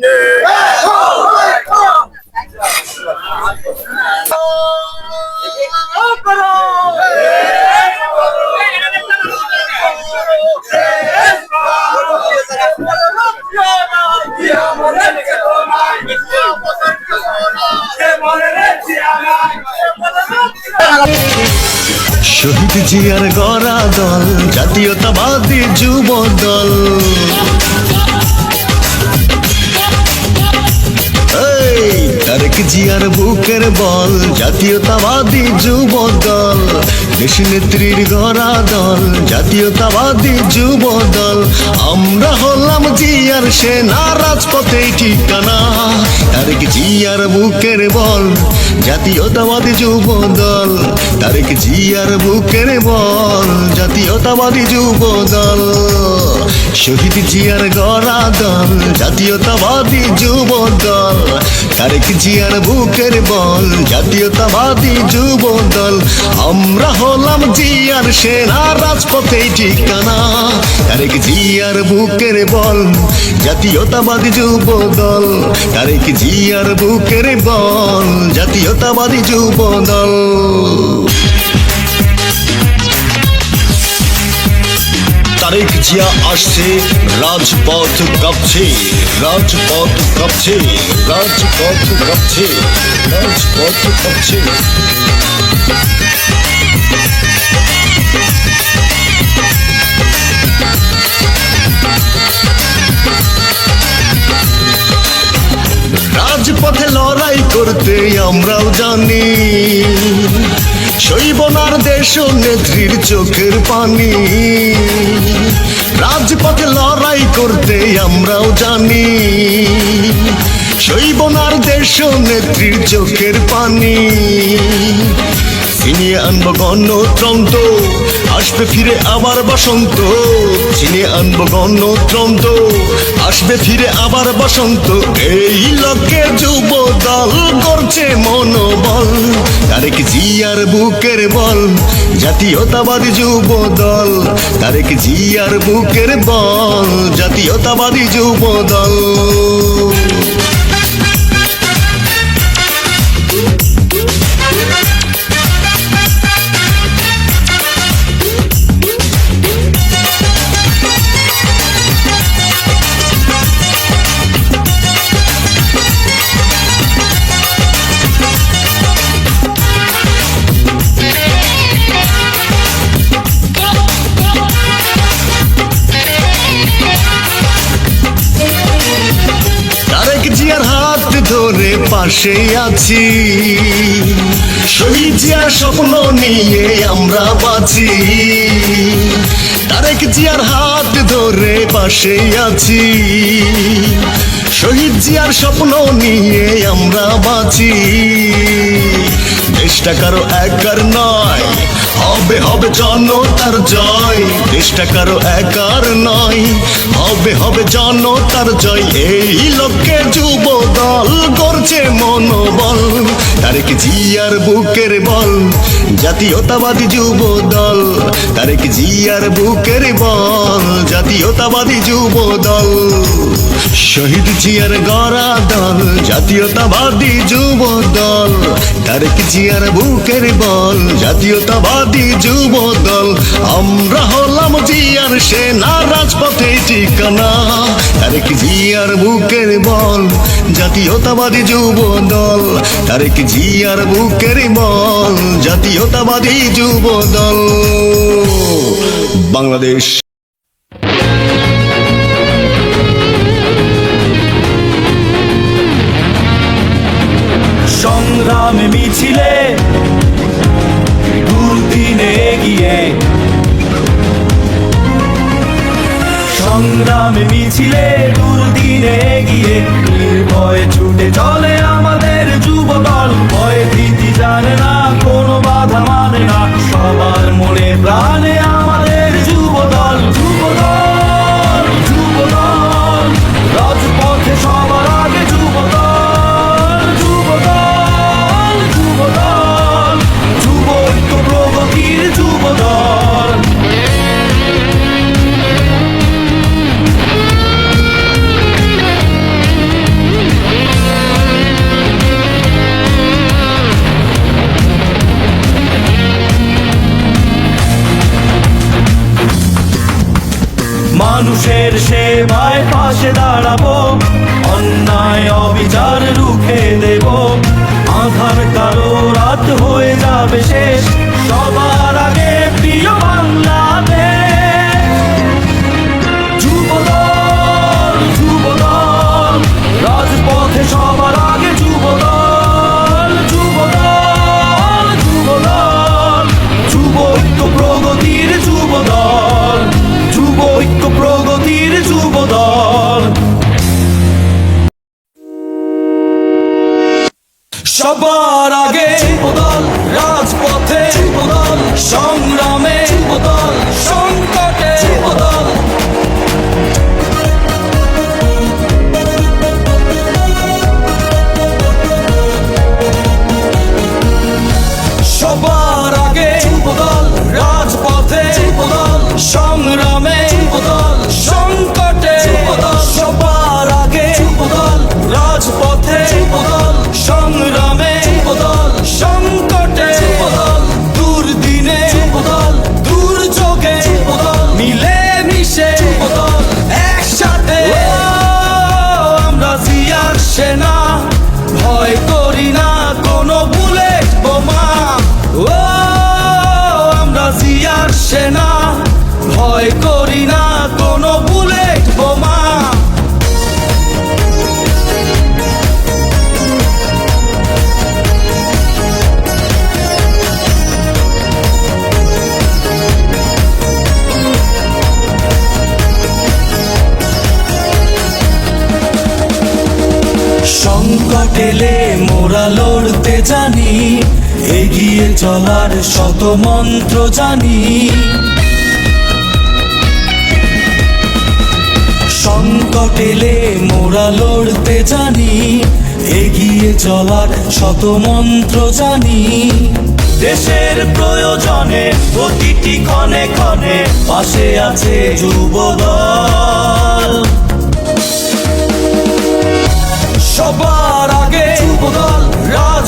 সৈনিক শহীদ জিয়ার গড়া দল জাতীয়তাবাদী যুব দল। জিয়ার বুকের বল, জাতীয়তাবাদী যুব দল দেশ নেত্রীর গড়া দল, জাতীয়তাবাদী যুব দল আমরা হলাম জিয়ার সেনা রাজপথে ঠিকানা। তারেক জিয়ার বুকের বল, জাতীয়তাবাদী যুব দল তারেক জিয়ার বুকের বল, জাতীয়তাবাদী যুব দল শহীদ জিয়ার গড়া দল, জাতীয়তাবাদী যুব দল তারেক জিয়ার বুকের বল জাতীয়তাবাদী যুব দল। আমরা হলাম জিয়ার সেনা রাজপথে ঠিকানা। তারেক জিয়ার বুকের বল, জাতীয়তাবাদী যুব দল। তারেক জিয়ার বুকের বল, জাতীয়তাবাদী যুব দল। তারেক জিয়া আসছে, রাজপথ কাঁপছে রাজপথ কাঁপছে রাজপথ কাঁপছে রাজপথ কাঁপছে। রাজপথে লড়াই করতে আমরাও জানি শৈবনার দেশ নেত্রীর চোখের পানি। রাজপথে লড়াই করতে আমরাও জানি। শৈবনার দেশ নেত্রীর চোখের পানি। চিনিয়ে আনব গণতন্ত্র। আসবে ফিরে আবার বসন্ত। চিনিয়ে আনব গণতন্ত্র। আসবে ফিরে আবার বসন্ত। এই লক্ষ্যে যুব দল করছে মনোবল। তারেক জিয়ার বুকের বল, জাতীয়তাবাদী যুব দল তারেক জিয়ার বুকের বল, জাতীয়তাবাদী যুব দল পাশে আছি। শহীদ জিয়ার স্বপ্ন নিয়ে আমরা বাঁচি। তারেক জিয়ার হাত ধরে পাশে আছি। শহীদ জিয়ার স্বপ্ন নিয়ে আমরা বাঁচি। দেশটা কারও একার নয় হবে হবে জনতার জয়। দেশটা কারও একার নয়। হবে হবে জনতার জয়। এই লক্ষ্যে যুব দল করছে মনোবল। তারেক জিয়ার বুকের বল, জাতীয়তাবাদী যুব দল তারেক জিয়ার বুকের বল, জাতীয়তাবাদী যুব দল শহীদ জিয়ার গড়া দল, জাতীয়তাবাদী যুব দল তারেক জিয়ার বুকের বল, জাতীয়তাবাদী যুব দল আমরা হলাম জিয়ার সেনা, রাজপথে ঠিকানা। তারেক জিয়ার বুকের বল, জাতীয়তাবাদী যুব দল তারেক জিয়ার বুকের বল, জাতীয়তাবাদী যুব দল বাংলাদেশ। সংগ্রামে মিছিলে এগিয়ে সংগ্রামে মিছিলে দুর্দিনে গিয়ে নির্ভয়ে ছুটে চলে আমাদের যুব দল চলার শত মন্ত্র জানি। সংকটেলে মোরা লড়তে জানি, এগিয়ে চলার শত মন্ত্র জানি। দেশের প্রয়োজনে প্রতিটি ক্ষণে ক্ষণে পাশে আছে যুবদল। সবার আগে যুবদল, রাজ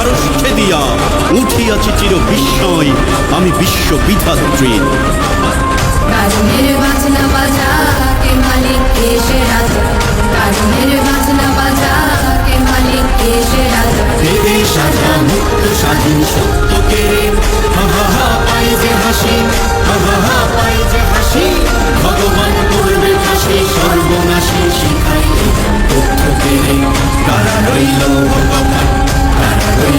আরস দিয়া উঠিয়াছি চির বিস্ময় আমি বিশ্ব বিধাত্রী বাজনা বাজা কে মালিক এসে রাজা? কারণের বাজনা বাজা কে মালিক এসে রাজা? দেবে সাজা মুক্ত স্বাধীন সত্য কেড়ে হা হা হা পাই যে হাসি হা হা হা পাই যে হাসি। ভগবান করবে ফাঁসি সর্বনাশী শিখাইলে রইল ভগবান। তারা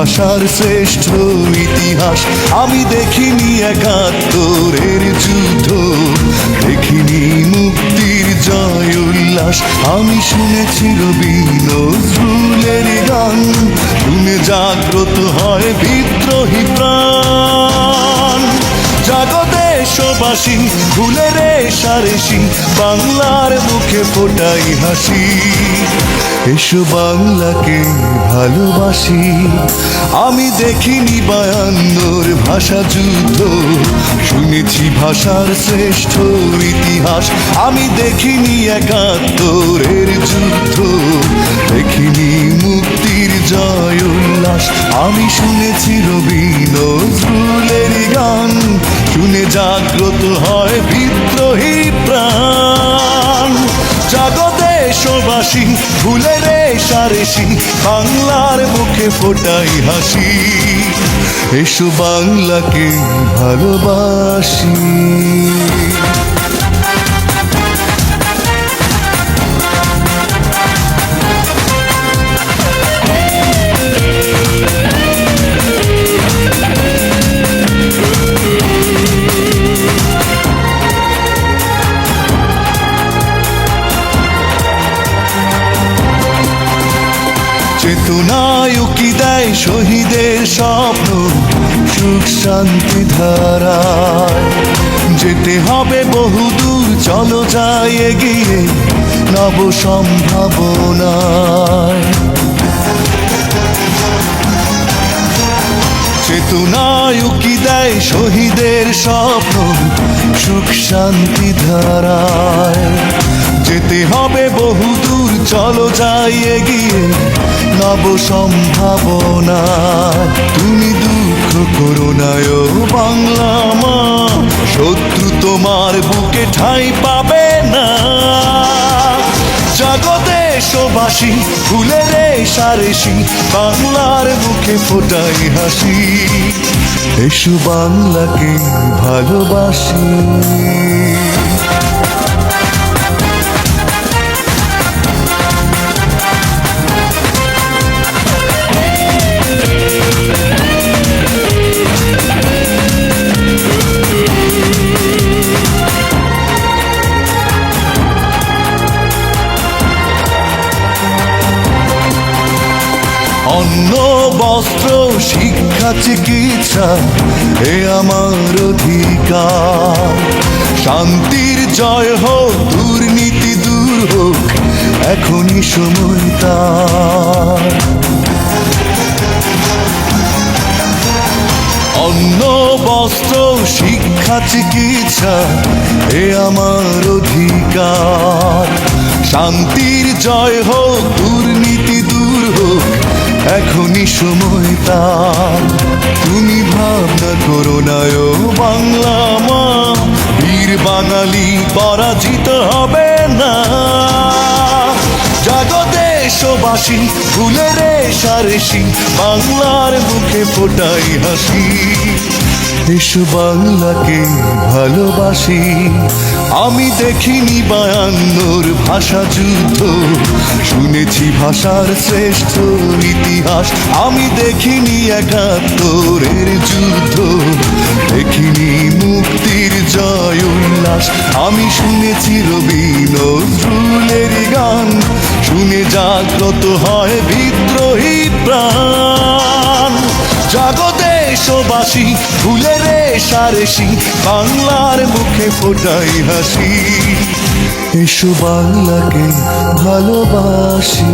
ভাষার শ্রেষ্ঠ ইতিহাস। আমি দেখিনি একাত্তরের যুদ্ধ, দেখিনি মুক্তির জয় উল্লাস। আমি শুনেছি রবি নজরুলের গান, শুনে জাগ্রত হয় বিদ্রোহী প্রাণ। জগদেশবাসী ভুলে রে সারেসি বাংলার মুখে ফোটাই হাসি। এসো বাংলাকে ভালোবাসি, আমি দেখিনি বায়ান্নর ভাষা যুদ্ধ। শুনেছি ভাষার শ্রেষ্ঠ ইতিহাস, আমি দেখিনি একাত্তরের যুদ্ধ। দেখিনি মুক্তির জয় উল্লাস। আমি শুনেছি রবি নজরুলের গান। শুনে জাগ্রত হয় বিদ্রোহী প্রাণ। জগদেশবাসী ভুলে রে সারেসি বাংলার মুখে ফোটাই হাসি। এসো বাংলাকে ভালোবাসি। স্বপ্ন, সুখ শান্তি ধারায় যেতে হবে বহুদূর চলো যাই এগিয়ে নব সম্ভাবনায়। চেতনায় উকি দেয় শহীদের স্বপ্ন, সুখ শান্তি ধারায়। যেতে হবে বহুদূর চলো যাই এগিয়ে। নব সম্ভাবনা তুমি দুঃখ করো না ও বাংলা মা। শত্রু তোমার বুকে ঠাঁই পাবে না। ভুলে রে সারেসি বাংলার মুখে ফোটাই হাসি। এসো বাংলাকে ভালোবাসি। চিকিৎসা এ আমার অধিকার। শান্তির জয় হোক, দুর্নীতি দূর হোক, এখনই সময় তার। অন্ন, বস্ত্র, শিক্ষা, চিকিৎসা এ আমার অধিকার। শান্তির জয় হোক, দুর্নীতি দূর হোক এখনই সময় তার। তুমি ভাবনা করো না ও বাংলা মা। বীর বাঙালি পরাজিত হবে না। দেশবাসী ভুলে রে সারেসি বাংলার মুখে ফোটাই হাসি। এসো বাংলাকে ভালোবাসি। আমি দেখিনি বায়ান্নর ভাষা যুদ্ধ। শুনেছি ভাষার শ্রেষ্ঠ ইতিহাস। আমি দেখিনি একাত্তরের যুদ্ধ। দেখিনি মুক্তির জয় উল্লাস। আমি শুনেছি রবি নজরুলের গান। শুনে জাগ্রত হয় বিদ্রোহী প্রাণ। জাগো দেশবাসী ভুলে রে সারেসি বাংলার মুখে ফোটাই হাসি। এসো বাংলাকে ভালোবাসি।